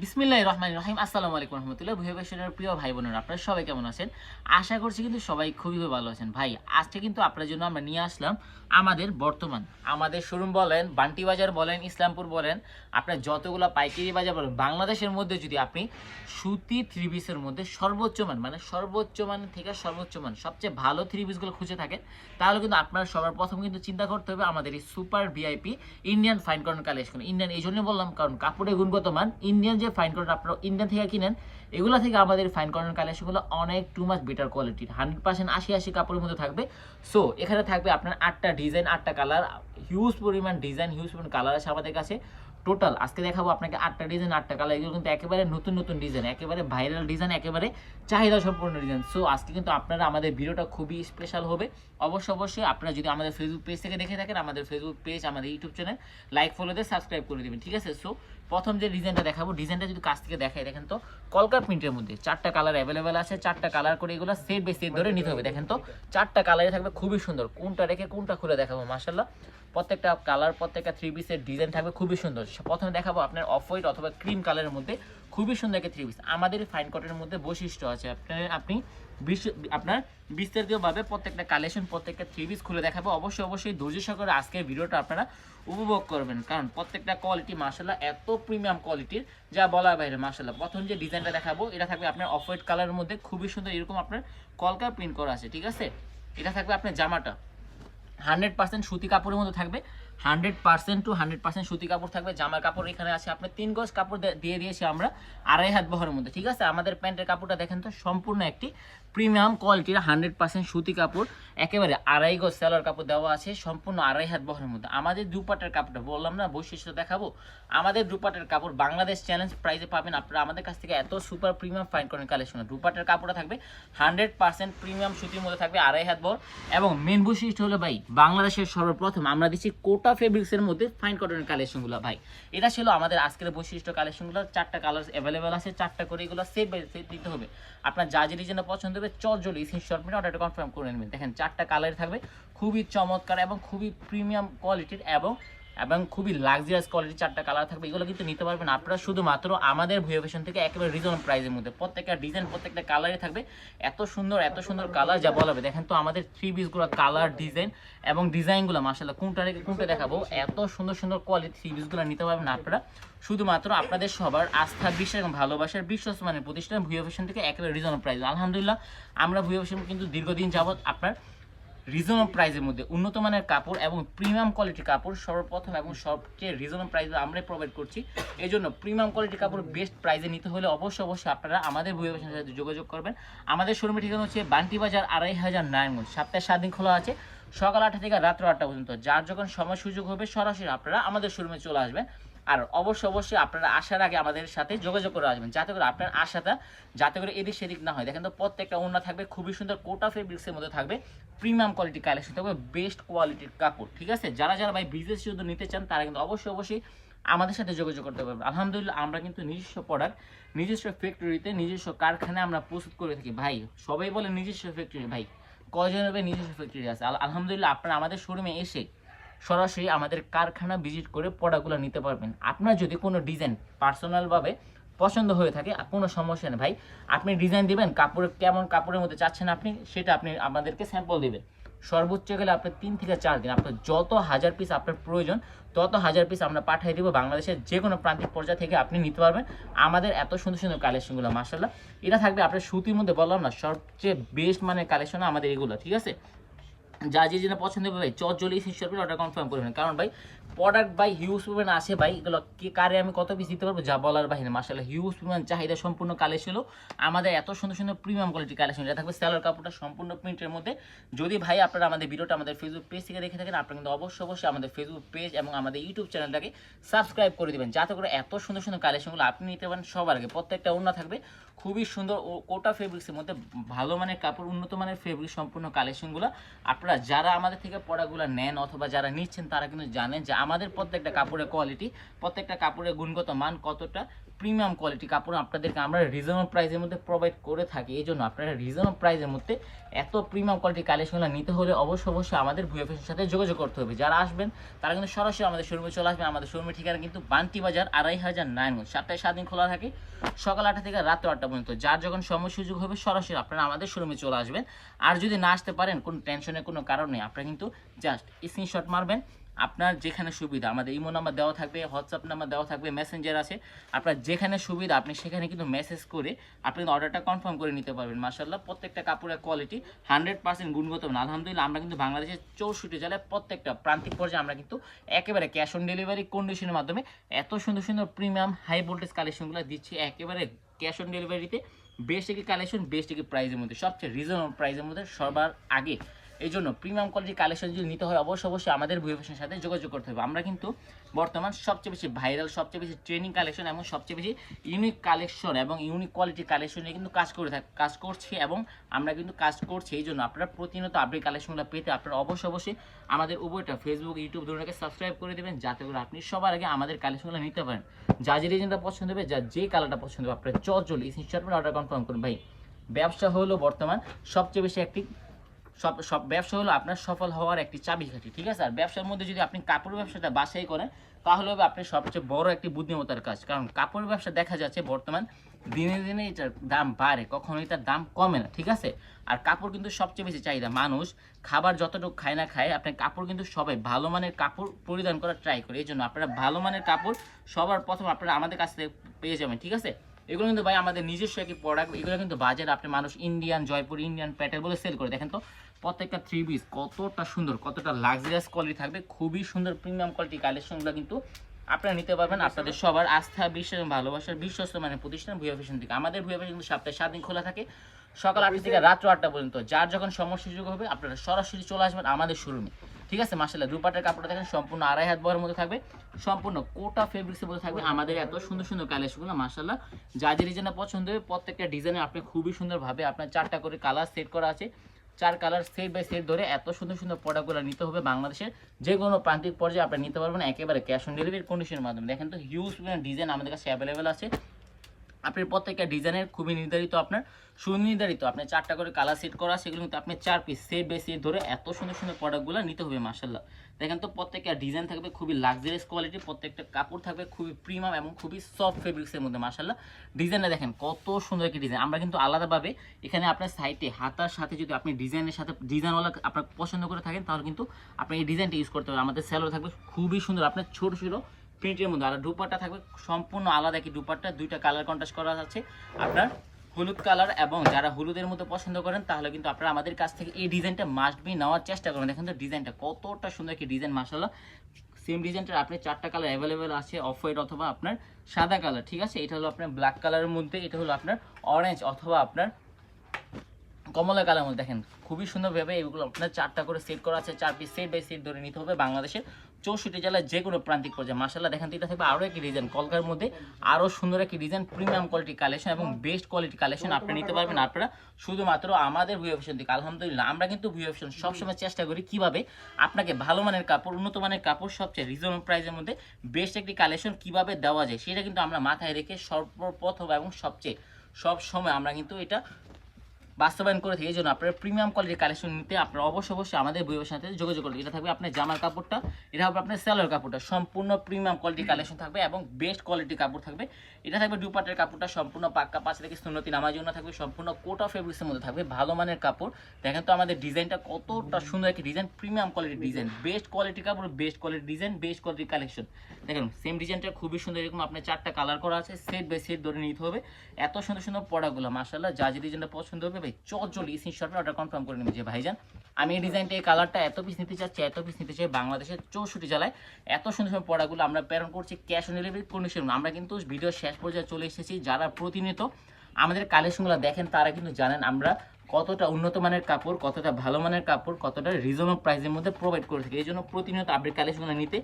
বিসমিল্লাহ রহমান রহিম। আসসালামু আলাইকুম রহমতুল্লাহ। ভূয়বেশনের প্রিয় ভাই বোনেরা আপনারা সবাই কেমন আছেন? আশা করছি কিন্তু সবাই খুবই ভালো আছেন। ভাই, আজকে কিন্তু আপনার জন্য আমরা নিয়ে আসলাম আমাদের বর্তমান, আমাদের শোরুম বলেন, বান্টি বাজার বলেন, ইসলামপুর বলেন, আপনার যতগুলো পাইকারি বাজার বলেন, বাংলাদেশের মধ্যে যদি আপনি সুতি থ্রি পিসের মধ্যে সর্বোচ্চ মান মানে সর্বোচ্চ মান থেকে সর্বোচ্চ মান, সবচেয়ে ভালো থ্রি পিসগুলো খুঁজে থাকেন, তাহলে কিন্তু আপনার সবার প্রথম কিন্তু চিন্তা করতে হবে আমাদের এই super VIP Indian fine cotton collection Indian এই জন্য বললাম, কারণ কাপড়ের গুণগত মান ইন্ডিয়ান যে ফাইন কটন আপনারা ইন্ডিয়ান থেকে কিনেন, এগুলো থেকে আমাদের ফাইন কটন কালেকশনগুলো অনেক টু মাস বেটার কোয়ালিটির হান্ড্রেড পার্সেন্ট আশি আশি কাপড়ের মধ্যে থাকবে। সো এখানে থাকবে আপনার আটটা ডিজাইন আটটা কালার হিউজ পরিমাণ ডিজাইন হিউজ পরিমাণ কালার আছে আমাদের কাছে। টোটাল আজকে দেখাবো আপনাকে আটটা ডিজাইন আটটা কালার এগুলো কিন্তু একেবারে নতুন নতুন ডিজাইন একেবারে ভাইরাল ডিজাইন একেবারে চাহিদা সম্পূর্ণ ডিজাইন সো আজকে কিন্তু আপনারা আমাদের ভিডিওটা খুবই স্পেশাল হবে। অবশ্য, অবশ্যই আপনারা যদি আমাদের ফেসবুক পেজ থেকে দেখে থাকেন, আমাদের ফেসবুক পেজ আমাদের ইউটিউব চ্যানেল লাইক ফলো দিয়ে সাবস্ক্রাইব করে দেবেন, ঠিক আছে? সো প্রথম যে ডিজাইনটা দেখাবো ডিজাইনটা যদি কাছ থেকে দেখাই, দেখেন তো কলকার প্রিন্টের মধ্যে চারটা কালার অ্যাভেলেবেল আছে, চারটা কালার করে এগুলো সেট বাই সেট ধরে নিতে হবে, দেখেন তো, চারটা কালারে থাকবে, খুবই সুন্দর। কোনটা রেখে কোনটা খুলে দেখাবো মাসাল্লাহ প্রত্যেকটা কালার প্রত্যেকটা থ্রি পিসের ডিজাইন থাকবে, খুবই সুন্দর। প্রথমে দেখাবো আপনার অফ হোয়াইট অথবা ক্রিম কালারের মধ্যে, খুবই সুন্দর একটা থ্রি পিস আমাদের ফাইন কটের মধ্যে বৈশিষ্ট্য আছে, আপনার, আপনি আপনার বিস্তারিতভাবে প্রত্যেকটা কালেকশন প্রত্যেকটা থ্রি পিস খুলে দেখাবো। অবশ্যই অবশ্যই ধৈর্য সহকারে আজকের ভিডিওটা আপনারা উপভোগ করবেন। কারণ প্রত্যেকটা কোয়ালিটি মাসাল্লাহ এত প্রিমিয়াম কোয়ালিটির যা বলার বাইরে মাসাল্লাহ প্রথম যে ডিজাইনটা দেখাবো, এটা থাকবে আপনার অফ হোয়াইট কালারের মধ্যে, খুবই সুন্দর এরকম আপনার কলকা প্রিন্ট করা আছে, ঠিক আছে? এটা থাকবে আপনার জামাটা। হান্ড্রেড পার্সেন্ট সুতি কাপড়ের মতো থাকবে। Hundred percent to hundred percent সুতি কাপড় থাকবে, জামার কাপড় এখানে আছে। আপনার তিন গজ কাপড় দিয়ে দিয়েছি আমরা আড়াই হাত বহরের মধ্যে, ঠিক আছে? আমাদের প্যান্টের কাপড়টা দেখেন তো, সম্পূর্ণ একটি প্রিমিয়াম কোয়ালিটির হান্ড্রেড পার্সেন্ট সুতি কাপড়, একেবারে আড়াই গজ সেলার কাপড় দেওয়া আছে, সম্পূর্ণ আড়াই হাত বহরের মধ্যে। আমাদের দুপাটের কাপড়টা বললাম না বৈশিষ্ট্য দেখাবো। আমাদের দুপাটের কাপড় বাংলাদেশ চ্যালেঞ্জ প্রাইসে পাবেন আপনারা আমাদের কাছ থেকে এত সুপার প্রিমিয়াম ফাইন করেন কালেকশন দুপাটের কাপড়টা থাকবে, হান্ড্রেড পার্সেন্ট প্রিমিয়াম সুতির মধ্যে থাকবে আড়াই হাত বহর। এবং মেন বৈশিষ্ট্য হলো ভাই, বাংলাদেশের সর্বপ্রথম আমরা দিচ্ছি কোটা ফেব্রিক্সের মধ্যে ফাইন কটনের কালেকশনগুলো ভাই। এটা ছিল আমাদের আজকের বৈশিষ্ট্য কালেকশনগুলো চারটা কালার অ্যাভেলেবেল আছে, চারটা করে এগুলো সেট বাই দিতে হবে। আপনার যা যে ডিজাইনটা পছন্দ হবে, চট জলি স্ক্রিনশট মিনিট অর্ডারটা কনফার্ম করে নেবেন। দেখেন, চারটা কালার থাকবে, খুবই চমৎকার এবং খুবই প্রিমিয়াম কোয়ালিটির এবং এবং খুবই লাক্সারিয়াস কোয়ালিটির চারটা কালার থাকবে, এগুলো কিন্তু নিতে পারবেন আপনারা শুধুমাত্র আমাদের ভুয়ে ফ্যাশন থেকে একেবারে রিজনেবল প্রাইসের মধ্যে। প্রত্যেকটা ডিজাইন প্রত্যেকটা কালারে থাকবে। এত সুন্দর এত সুন্দর কালার যা বলা হবে দেখেন তো আমাদের থ্রি পিসগুলো কালার ডিজাইন এবং ডিজাইনগুলো মাসাল্লাহ কোনটা রেখে, কোনটা দেখাবো? এত সুন্দর সুন্দর কোয়ালিটি থ্রি পিসগুলো নিতে পারবেন আপনারা। শুধুমাত্র আপনাদের সবার আস্থা, বিশ্বাস এবং ভালোবাসার বিশ্বাস মানের প্রতিষ্ঠান ভুয়ে ফ্যাশন থেকে একেবারে রিজনেবল প্রাইস আলহামদুলিল্লাহ, আমরা ভুয়ে ফ্যাশন কিন্তু দীর্ঘদিন যাবত আপনার রিজনেবল প্রাইসের মধ্যে উন্নত মানের কাপড় এবং প্রিমিয়াম কোয়ালিটির কাপড় সর্বপ্রথম এবং সবচেয়ে রিজনেবল প্রাইসে আমরাই প্রোভাইড করছি। এই জন্য প্রিমিয়াম কোয়ালিটির কাপড় বেস্ট প্রাইসে নিতে হলে অবশ্যই অবশ্যই আপনারা আমাদের বইয়ের সাথে যোগাযোগ করবেন। আমাদের শোরুমের ঠিকানা হচ্ছে বান্টি বাজার আড়াই হাজার নারায়ণগঞ্জ। সপ্তাহে সাত দিন খোলা আছে। সকাল আটটা থেকে রাত্র আটটা পর্যন্ত। যার যখন সময় সুযোগ হবে, সরাসরি আপনারা আমাদের শোরুমে চলে আসবেন। আর অবশ্যই অবশ্যই আপনারা আসার আগে আমাদের সাথে যোগাযোগ করে আসবেন, যাতে করে আপনার আশাটা যাতে করে এদিক সেদিক না হয়। দেখেন তো, প্রত্যেকটা ওড়না থাকবে, খুবই সুন্দর কোটা ফেব্রিক্সের মধ্যে থাকবে প্রিমিয়াম কোয়ালিটি কালেকশন থাকবে বেস্ট কোয়ালিটির কাপড়, ঠিক আছে? যারা যারা ভাই বিজনেস শুধু নিতে চান, তারা কিন্তু অবশ্যই অবশ্যই আমাদের সাথে যোগাযোগ করতে পারবেন। আলহামদুলিল্লাহ, আমরা কিন্তু নিজস্ব প্রোডাক্ট নিজস্ব ফ্যাক্টরিতে নিজস্ব কারখানায় আমরা প্রস্তুত করে থাকি। ভাই, সবাই বলে নিজস্ব ফ্যাক্টরি ভাই। হবে নিজস্ব ফ্যাক্টরি আছে? আল- আলহামদুলিল্লাহ আপনারা আমাদের শোরুমে এসে সরাসরি আমাদের কারখানা ভিজিট করে প্রোডাক্টগুলো নিতে পারবেন। আপনার যদি কোনো ডিজাইন পার্সোনালভাবে পছন্দ হয়ে থাকে কোনো সমস্যা নেই ভাই, আপনি ডিজাইন দিবেন কাপড় কেমন কাপড়ের মধ্যে চাচ্ছেন আপনি, সেটা আপনি আমাদেরকে স্যাম্পল দিবেন। সর্বোচ্চ গেলে আপনার তিন থেকে চার দিন। আপনার যত হাজার পিস আপনার প্রয়োজন, তত হাজার পিস আমরা পাঠিয়ে দেবো বাংলাদেশের যে কোনো প্রান্তিক পর্যায় থেকে আপনি নিতে পারবেন। আমাদের এত সুন্দর সুন্দর কালেকশনগুলো মাসাল্লাহ এটা থাকবে আপনার সুতির মধ্যে বললাম না, সবচেয়ে বেস্ট মানে কালেকশন আমাদের এগুলো, ঠিক আছে? যা যে যেটা পছন্দ হবে ভাই চট জলি শেষ অর্ডার কনফার্ম করবেন কারণ ভাই প্রোডাক্ট বাই হিউজ পরিমাণ আসে ভাই, এগুলো কে কারে আমি কত পিস দিতে পারব যা বলার বাহিরে মাসাল্লাহ হিউজ পরিমাণ চাহিদা সম্পূর্ণ কালেকশন আমাদের এত সুন্দর সুন্দর প্রিমিয়াম কোয়ালিটি কালেকশন এটা থাকবে স্যালোর কাপড়টা সম্পূর্ণ প্রিন্টের মধ্যে। যদি ভাই আপনারা আমাদের ভিডিওটা আমাদের ফেসবুক পেজ থেকে দেখে থাকেন, আপনারা কিন্তু অবশ্যই অবশ্যই আমাদের ফেসবুক পেজ এবং আমাদের ইউটিউব চ্যানেলটাকে সাবস্ক্রাইব করে দেবেন, যাতে করে এত সুন্দর সুন্দর কালেকশনগুলো আপনি নিতে পারেন সবার আগে। প্রত্যেকটা ওড়না থাকবে, খুবই সুন্দর ও কোটা ফেব্রিক্সের মধ্যে, ভালো মানের কাপড়, উন্নত মানের ফেব্রিক সম্পূর্ণ কালেকশনগুলো। আপনারা যারা আমাদের থেকে পড়াগুলো নেন অথবা যারা নিচ্ছেন, তারা কিন্তু জানেন যে আমাদের প্রত্যেকটা কাপড়ের কোয়ালিটি প্রত্যেকটা কাপড়ের গুণগত মান কতটা প্রিমিয়াম কোয়ালিটি কাপড় আপনাদেরকে আমরা রিজনেবল প্রাইসের মধ্যে প্রোভাইড করে থাকি। এই জন্য আপনারা রিজনেবল প্রাইসের মধ্যে এত প্রিমিয়াম কোয়ালিটি কালেকশনগুলো নিতে হলে অবশ্যই অবশ্যই আমাদের ভুয়া ফ্যাশনের সাথে যোগাযোগ করতে হবে। যারা আসবেন, তারা কিন্তু সরাসরি আমাদের শোরুমে চলে আসবেন। আমাদের শোরুমের ঠিকানা কিন্তু বান্টি বাজার, আড়াই হাজার নারায়ণগঞ্জ। সাতটায় সাত দিন খোলা থাকে, সকাল আটটা থেকে রাত আটটা পর্যন্ত। যার যখন সময় সুযোগ হবে, সরাসরি আপনারা আমাদের শোরুমে চলে আসবেন। আর যদি না আসতে পারেন, কোনো টেনশনের কোনো কারণ নেই। আপনারা কিন্তু জাস্ট স্ক্রিনশট মারবেন আপনার যেখানে সুবিধা, আমাদের ইমো নাম্বার দেওয়া থাকবে, হোয়াটসঅ্যাপ নাম্বার দেওয়া থাকবে, মেসেঞ্জার আছে। আপনার যেখানে সুবিধা, আপনি সেখানে কিন্তু মেসেজ করে আপনি অর্ডারটা কনফার্ম করে নিতে পারবেন। মার্শাল্লাহ প্রত্যেকটা কাপড়ের কোয়ালিটি হান্ড্রেড পার্সেন্ট গুণগত মান। আলহামদুলিল্লাহ, আমরা কিন্তু বাংলাদেশের চৌষট্টি জেলায় প্রত্যেকটা প্রান্তিক পর্যায়ে আমরা কিন্তু একেবারে ক্যাশ অন ডেলিভারি কন্ডিশনের মাধ্যমে এত সুন্দর সুন্দর প্রিমিয়াম হাই ভোল্টেজ কালেকশনগুলো দিচ্ছি একেবারে ক্যাশ অন ডেলিভারিতে বেস্ট একটি কালেকশন বেস্ট একটি প্রাইসের মধ্যে, সবচেয়ে রিজনেবল প্রাইসের মধ্যে সবার আগে। এই জন্য প্রিমিয়াম কোয়ালিটির কালেকশন যদি নিতে হয়, অবশ্যই অবশ্যই আমাদের ভুয়ে ফ্যাশনের সাথে যোগাযোগ করতে হবে। আমরা কিন্তু বর্তমান সবচেয়ে বেশি ভাইরাল সবচেয়ে বেশি ট্রেনিং কালেকশন এবং সবচেয়ে বেশি ইউনিক কালেকশন এবং ইউনিক কোয়ালিটির কালেকশন নিয়ে কিন্তু কাজ করে থাক, কাজ করছি এবং আমরা কিন্তু কাজ করছি। এই জন্য আপনারা প্রতিনিয়ত আপডেট কালেকশনগুলো পেতে আপনারা অবশ্যই অবশ্যই আমাদের উভয়টা ফেসবুক ইউটিউব দুটোকে সাবস্ক্রাইব করে দেবেন, যাতে করে আপনি সবার আগে আমাদের কালেকশনগুলো নিতে পারেন। যা যে রিজনটা পছন্দ হবে, যা যে কালারটা পছন্দ হবে, আপনার চল চল করে অর্ডার কনফার্ম করুন। ভাই, ব্যবসা হলো বর্তমান সবচেয়ে বেশি একটি সব সব ব্যবসা হলো আপনার সফল হওয়ার একটি চাবিকাঠি, ঠিক আছে? আর ব্যবসার মধ্যে যদি আপনি কাপড় ব্যবসাটা বাসাই করেন, তাহলে হবে আপনার সবচেয়ে বড় একটি বুদ্ধিমত্তার কাজ। কারণ কাপড় ব্যবসা দেখা যাচ্ছে বর্তমান দিনে দিনে এটার দাম বাড়ে কখনো এটার দাম কমে না, ঠিক আছে? আর কাপড় কিন্তু সবচেয়ে বেশি চাহিদা মানুষ, খাবার যতটুকু খায় না খায় আপনার কাপড় কিন্তু সবাই ভালো মানের কাপড় পরিধান করার ট্রাই করে। এই জন্য আপনারা ভালো মানের কাপড় সবার প্রথম আপনারা আমাদের কাছ থেকে পেয়ে যাবেন, ঠিক আছে? এগুলো কিন্তু ভাই আমাদের নিজস্ব একটি প্রোডাক্ট এগুলো কিন্তু বাজারে আপনি মানুষ ইন্ডিয়ান জয়পুর ইন্ডিয়ান প্যাটেল বলে সেল করে। দেখেন তো, প্রত্যেকটা থ্রি পিস কতটা সুন্দর, কতটা লাক্সারিয়াস কোয়ালিটি থাকবে, খুবই সুন্দর প্রিমিয়াম কোয়ালিটি কালেকশনগুলো কিন্তু আপনারা নিতে পারবেন আপনাদের সবার আস্থা বিশ্বাস ভালোবাসার বিশ্বস্ত মানে প্রতিষ্ঠান ভুয়া ফ্যাশন থেকে। আমাদের ভুয়া ফ্যাশন কিন্তু সপ্তাহে সাত দিন খোলা থাকে। সকাল আটটা থেকে রাত্র আটটা পর্যন্ত। যার যখন সমস্যা সুযোগ হবে আপনারা সরাসরি চলে আসবেন আমাদের শোরুমে ঠিক আছে? মাসাল্লাহ দুপাটের কাপড়টা দেখেন সম্পূর্ণ আড়াই হাত বয়ের মধ্যে থাকবে। সম্পূর্ণ কোটা ফেব্রিক্সের মধ্যে থাকবে। আমাদের এত সুন্দর সুন্দর কালেকশনগুলো মাসাল্লাহ যা যে ডিজাইনটা পছন্দ হবে প্রত্যেকটা ডিজাইনে আপনি খুবই সুন্দরভাবে আপনার চারটা করে কালার সেট করা আছে। চার কালার সেট বাই সেট ধরে এত সুন্দর সুন্দর প্রোডাক্টগুলো নিতে হবে বাংলাদেশের যে কোনো প্রান্তিক পর্যায়ে আপনি নিতে পারবেন, একেবারে ক্যাশ অন ডেলিভারি কন্ডিশনের মাধ্যমে। দেখেন তো হিউজ ডিজাইন আমাদের কাছে অ্যাভেলেবেল আছে। আপনার প্রত্যেকটা ডিজাইনের খুবই নির্ধারিত, আপনার সুনির্ধারিত। আপনার চারটা করে কালার সেট করা সেগুলো কিন্তু আপনি চার পিস সেট বাই ধরে এত সুন্দর সুন্দর প্রোডাক্টগুলো নিতে হবে মাসাল্লাহ দেখেন তো প্রত্যেকটা ডিজাইন থাকবে খুবই লাক্সারিয়াস কোয়ালিটি প্রত্যেকটা কাপড় থাকবে খুবই প্রিমিয়াম এবং খুবই সফট ফেব্রিক্সের মধ্যে মাসাল্লাহ ডিজাইনটা দেখেন কত সুন্দর একটি ডিজাইন আমরা কিন্তু আলাদাভাবে এখানে আপনার সাইটে হাতার সাথে যদি আপনি ডিজাইনের সাথে ডিজাইনওয়ালা আপনার পছন্দ করে থাকেন, তাহলে কিন্তু আপনি এই ডিজাইনটা ইউজ করতে পারবেন আমাদের স্যালো থাকবে খুবই সুন্দর, আপনার ছোটো ছোটো প্রিন্টের মধ্যে। আর দুপাট্টা থাকবে সম্পূর্ণ আলাদা কি দুপাট্টা। দুইটা কালার কন্ট্রাস্ট করা আছে। আপনার হলুদ কালার এবং যারা হলুদের মধ্যে পছন্দ করেন, তাহলে কিন্তু আপনারা আমাদের কাছ থেকে এই ডিজাইনটা মাস্ট বি নেওয়ার চেষ্টা করেন। দেখেন তো ডিজাইনটা কতটা সুন্দর কি ডিজাইন মাসাল্লাহ সেম ডিজাইনটার আপনি চারটা কালার অ্যাভেলেবেল আছে অফ হোয়াইট অথবা আপনার সাদা কালার ঠিক আছে? এটা হলো আপনার ব্ল্যাক কালারের মধ্যে, এটা হলো আপনার অরেঞ্জ অথবা আপনার কমলা কালার মধ্যে। দেখেন, খুবই সুন্দরভাবে এগুলো আপনার চারটা করে সেট করা আছে। চার পিস সেট বাই সেট ধরে নিতে হবে বাংলাদেশের চৌষট্টি জেলায় যে কোনো প্রান্তিক পর্যায়ে মাসাল্লাহ দেখেন এটা থাকবে আরও একটি ডিজাইন কলকার মধ্যে আরও সুন্দর একটি ডিজাইন প্রিমিয়াম কোয়ালিটি কালেকশন এবং বেস্ট কোয়ালিটি কালেকশন আপনি নিতে পারবেন। আপনারা শুধুমাত্র আমাদের ভিউ অপশন থেকে, আলহামদুলিল্লাহ, আমরা কিন্তু ভিউ অপশন সবসময় চেষ্টা করি কীভাবে আপনাকে ভালো মানের কাপড়, উন্নত মানের কাপড়, সবচেয়ে রিজনেবল প্রাইসের মধ্যে বেস্ট একটি কালেকশন কীভাবে দেওয়া যায়, সেটা কিন্তু আমরা মাথায় রেখে সর্বপ্রথম এবং সবচেয়ে সব সময় আমরা কিন্তু এটা বাস্তবায়ন করে থাকি, এই জন্য আপনার প্রিমিয়াম কোয়ালিটির কালেকশন নিতে আপনার অবশ্যই অবশ্যই আমাদের বইয়ের সাথে যোগাযোগ করতে এটা থাকবে আপনার জামার কাপড়টা, এটা হবে আপনার সেলোর কাপড়টা। সম্পূর্ণ প্রিমিয়াম কোয়ালিটির কালেকশন থাকবে এবং বেস্ট কোয়ালিটির কাপড় থাকবে। এটা থাকবে দুপাটের কাপড়টা, সম্পূর্ণ পাক্কা পাঁচ থেকে সুন্নতি নামার জন্য থাকবে। সম্পূর্ণ কোটা ফেব্রিক্সের মধ্যে থাকবে ভালো মানের কাপড়। দেখেন তো আমাদের ডিজাইনটা কতটা সুন্দর একটি ডিজাইন প্রিমিয়াম কোয়ালিটির ডিজাইন। বেস্ট কোয়ালিটির কাপড় বেস্ট কোয়ালিটির ডিজাইন বেস্ট কোয়ালিটির কালেকশন দেখেন সেম ডিজাইনটা খুবই সুন্দর এরকম আপনার চারটা কালার করা আছে। সেট বাই সেট ধরে নিতে হবে। এত সুন্দর সুন্দর পড়াগুলো মাসাল্লাহ যা যে ডিজাইনটা পছন্দ হবে ভাই চটজলি স্ক্রিনশটে অর্ডার কনফার্ম করে নেবে যে ভাইজান। আমি এই ডিজাইনটা এই কালারটা এত পিস নিতে চাচ্ছি, এত পিস নিতে চাই বাংলাদেশের চৌষট্টি জেলায়। এত সুন্দর সুন্দর পড়াগুলো আমরা প্রেরণ করছি ক্যাশ অন ডেলিভারি কন্ডিশন আমরা কিন্তু ভিডিও শেষ পর্যায়ে চলে এসেছি, যারা প্রতিনিয়ত আমাদের কালেকশনগুলো দেখেন, তারা কিন্তু জানেন আমরা কতটা উন্নত মানের কাপড়, কতটা ভালো মানের কাপড়, কতটা রিজনেবল প্রাইসের মধ্যে প্রোভাইড করে থাকি। এই জন্য প্রতিনিয়ত আপডেট কালেকশনগুলো নিতে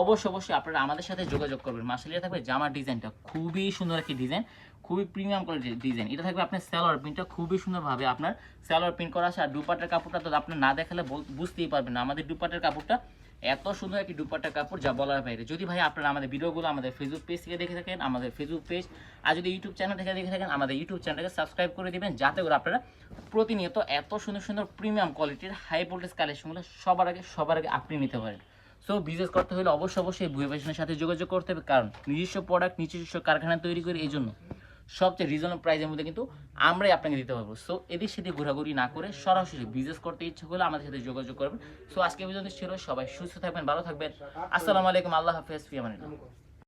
অবশ্যই অবশ্যই আপনারা আমাদের সাথে যোগাযোগ করবেন। মাসালিয়া থাকবে জামার ডিজাইনটা খুবই সুন্দর একটি ডিজাইন খুবই প্রিমিয়াম কোয়ালিটির ডিজাইন এটা থাকবে আপনার স্যালোয়ার প্রিন্টটা খুবই সুন্দরভাবে আপনার স্যালোয়ার প্রিন্ট করা আছে। আর দুপাটের কাপড়টা তো আপনার না দেখালে বুঝতেই পারবেন না। আমাদের দুপাটের কাপড়টা এত সুন্দর একটি দুপাট্টা কাপড়, যা বলার বাইরে। যদি ভাই আপনারা আমাদের ভিডিওগুলো আমাদের ফেসবুক পেজ থেকে দেখে থাকেন, আমাদের ফেসবুক পেজ আর যদি ইউটিউব চ্যানেল থেকে দেখে থাকেন, আমাদের ইউটিউব চ্যানেলটাকে সাবস্ক্রাইব করে দেবেন, যাতে করে আপনারা প্রতিনিয়ত এত সুন্দর সুন্দর প্রিমিয়াম কোয়ালিটির হাই ভোল্টেজ কালেকশনগুলো সবার আগে সবার আগে আপনি নিতে পারেন। সো বিজনেস করতে হলে অবশ্যই অবশ্যই ভুয়ে সাথে যোগাযোগ করতে হবে। কারণ নিজস্ব প্রোডাক্ট নিজস্ব কারখানা তৈরি করে, এই জন্য। সবচেয়ে রিজনেবল প্রাইসের মধ্যে কিন্তু আমরাই আপনাকে দিতে পারব। সো এদিক সাথে ঘোরাঘুরি না করে সরাসরি বিজনেস করতে ইচ্ছে হলে আমাদের সাথে যোগাযোগ করবেন। সো আজকে পর্যন্ত ছিল। সবাই সুস্থ থাকবেন, ভালো থাকবেন। আসসালামু আলাইকুম। আল্লাহ হাফেজ। ফিয়ামানিল্লাহ।